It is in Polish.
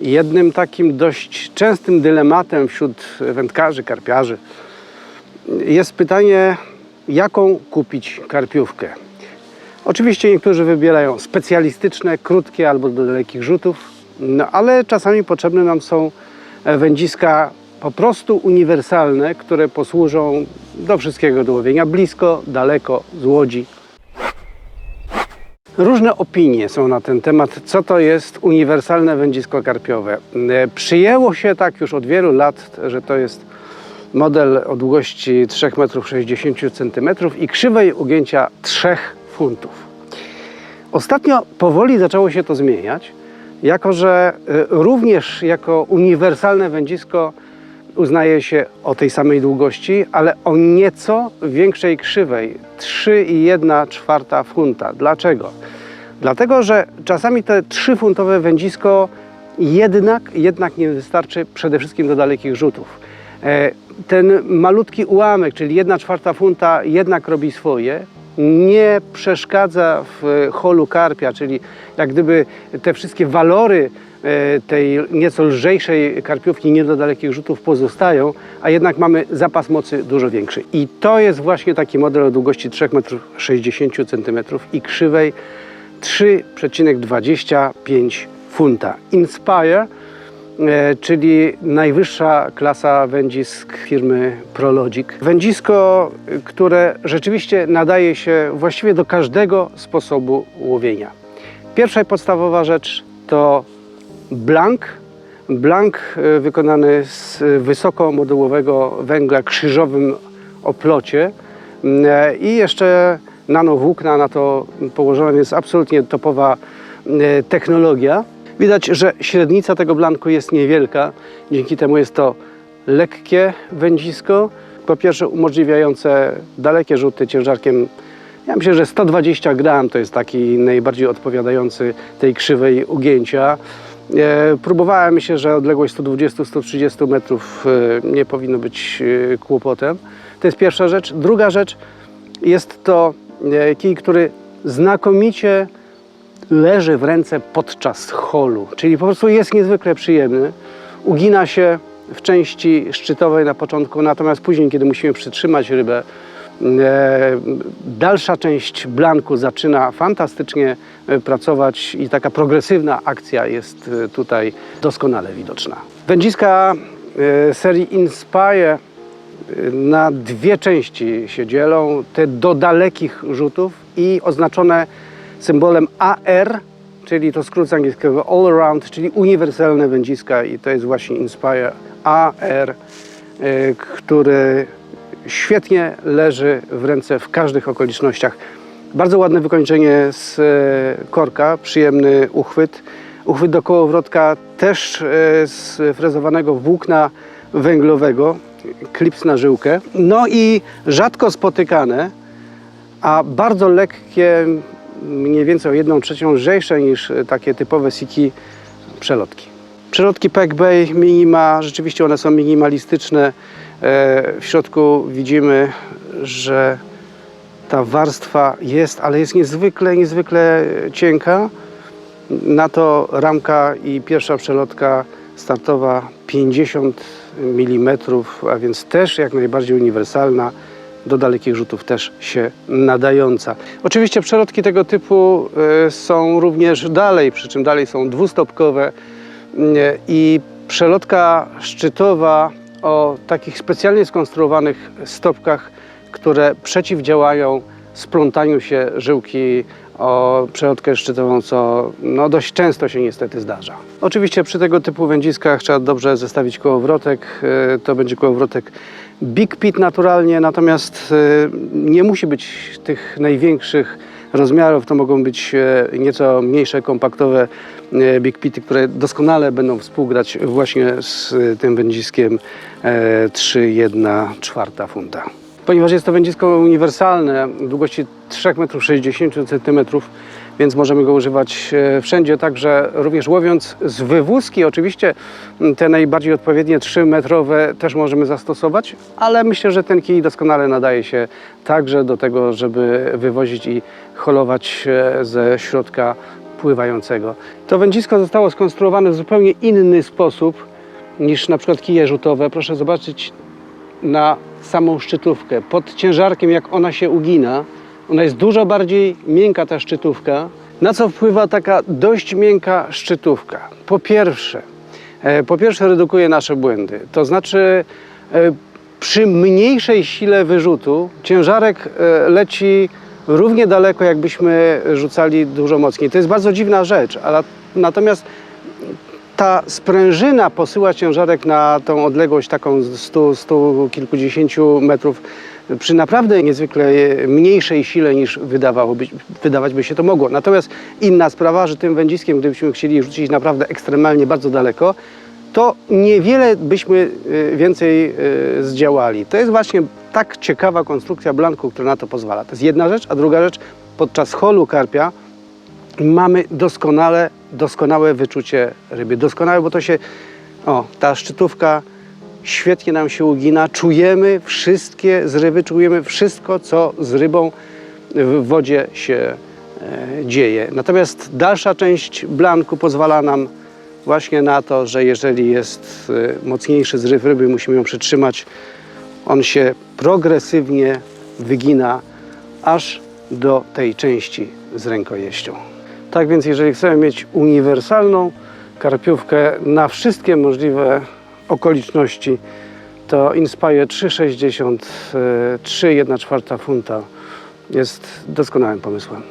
Jednym takim dość częstym dylematem wśród wędkarzy, karpiarzy jest pytanie, jaką kupić karpiówkę. Oczywiście niektórzy wybierają specjalistyczne, krótkie albo do dalekich rzutów, no ale czasami potrzebne nam są wędziska po prostu uniwersalne, które posłużą do wszystkiego do łowienia blisko, daleko, z łodzi. Różne opinie są na ten temat, co to jest uniwersalne wędzisko karpiowe. E, Przyjęło się tak już od wielu lat, że to jest model o długości 3,60 m i krzywej ugięcia 3 funtów. Ostatnio powoli zaczęło się to zmieniać, jako że y, również jako uniwersalne wędzisko uznaje się o tej samej długości, ale o nieco większej krzywej 3,1 czwarta funta. Dlaczego? Dlatego, że czasami te 3-funtowe wędzisko jednak, jednak nie wystarczy przede wszystkim do dalekich rzutów. E, Ten malutki ułamek, czyli 1 czwarta funta, jednak robi swoje, nie przeszkadza w holu karpia, czyli jak gdyby te wszystkie walory tej nieco lżejszej karpiówki nie do dalekich rzutów pozostają, a jednak mamy zapas mocy dużo większy. I to jest właśnie taki model o długości 3,60 cm i krzywej 3,25 funta. Inspire, e, czyli najwyższa klasa wędzisk firmy Prologic. Wędzisko, które rzeczywiście nadaje się właściwie do każdego sposobu łowienia. Pierwsza i podstawowa rzecz to blank. Blank y, wykonany z wysokomodułowego węgla krzyżowym oplocie Mm, i jeszcze nanowłókna na to położona, więc absolutnie topowa e, technologia. Widać, że średnica tego blanku jest niewielka, dzięki temu jest to lekkie wędzisko. Po pierwsze umożliwiające dalekie rzuty ciężarkiem, ja myślę, że 120 gram to jest taki najbardziej odpowiadający tej krzywej ugięcia. E, Próbowałem, myślę, że odległość 120-130 metrów e, nie powinno być e, kłopotem. To jest pierwsza rzecz. Druga rzecz jest to kij, który znakomicie leży w ręce podczas holu, czyli po prostu jest niezwykle przyjemny. Ugina się w części szczytowej na początku, natomiast później, kiedy musimy przytrzymać rybę, dalsza część blanku zaczyna fantastycznie e, pracować i taka progresywna akcja jest e, tutaj doskonale widoczna. Wędziska e, serii Inspire na dwie części się dzielą, te do dalekich rzutów i oznaczone symbolem AR, czyli to skrót z angielskiego All Around, czyli uniwersalne wędziska i to jest właśnie Inspire AR, który świetnie leży w ręce w każdych okolicznościach. Bardzo ładne wykończenie z e, korka, przyjemny uchwyt. Uchwyt do kołowrotka też e, z frezowanego włókna węglowego, klips na żyłkę. No i rzadko spotykane, a bardzo lekkie, mniej więcej o jedną trzecią lżejsze niż takie typowe siki przelotki. Przelotki Pack Bay Minima, rzeczywiście one są minimalistyczne. E, W środku widzimy, że ta warstwa jest, ale jest niezwykle, niezwykle cienka. Na to ramka i pierwsza przelotka startowa 50 mm, a więc też jak najbardziej uniwersalna, do dalekich rzutów też się nadająca. Oczywiście przelotki tego typu e, są również dalej, przy czym dalej są dwustopkowe i przelotka szczytowa o takich specjalnie skonstruowanych stopkach, które przeciwdziałają splątaniu się żyłki o przelotkę szczytową, co no, dość często się niestety zdarza. Oczywiście przy tego typu wędziskach trzeba dobrze zestawić kołowrotek. E, To będzie kołowrotek Big Pit naturalnie, natomiast e, nie musi być tych największych rozmiarów. To mogą być e, nieco mniejsze, kompaktowe e, Big Pity, które doskonale będą współgrać właśnie z e, tym wędziskiem e, 3,1 funta. Ponieważ jest to wędzisko uniwersalne, długości 3,60 m, więc możemy go używać e, wszędzie, także również łowiąc z wywózki, oczywiście te najbardziej odpowiednie 3-metrowe też możemy zastosować, ale myślę, że ten kij doskonale nadaje się także do tego, żeby wywozić i holować e, ze środka pływającego. To wędzisko zostało skonstruowane w zupełnie inny sposób niż na przykład kije rzutowe. Proszę zobaczyć na samą szczytówkę. Pod ciężarkiem, jak ona się ugina, ona jest dużo bardziej miękka, ta szczytówka. Na co wpływa taka dość miękka szczytówka? Po pierwsze, e, po pierwsze redukuje nasze błędy. To znaczy, e, przy mniejszej sile wyrzutu ciężarek e, leci równie daleko, jakbyśmy rzucali dużo mocniej. To jest bardzo dziwna rzecz, ale natomiast ta sprężyna posyła ciężarek na tą odległość taką 100, 100 kilkudziesięciu metrów przy naprawdę niezwykle mniejszej sile niż wydawałoby, wydawać by się to mogło. Natomiast inna sprawa, że tym wędziskiem, gdybyśmy chcieli rzucić naprawdę ekstremalnie bardzo daleko, to niewiele byśmy y, więcej y, zdziałali. To jest właśnie tak ciekawa konstrukcja blanku, która na to pozwala. To jest jedna rzecz, a druga rzecz, podczas holu karpia mamy doskonale, doskonałe wyczucie ryby. Doskonałe, bo to się, o, ta szczytówka świetnie nam się ugina. Czujemy wszystkie zrywy, czujemy wszystko, co z rybą w wodzie się e, dzieje. Natomiast dalsza część blanku pozwala nam właśnie na to, że jeżeli jest e, mocniejszy zryw ryby, musimy ją przytrzymać, on się progresywnie wygina aż do tej części z rękojeścią. Tak więc jeżeli chcemy mieć uniwersalną karpiówkę na wszystkie możliwe okoliczności, to Inspire 360 3 1 czwarta funta jest doskonałym pomysłem.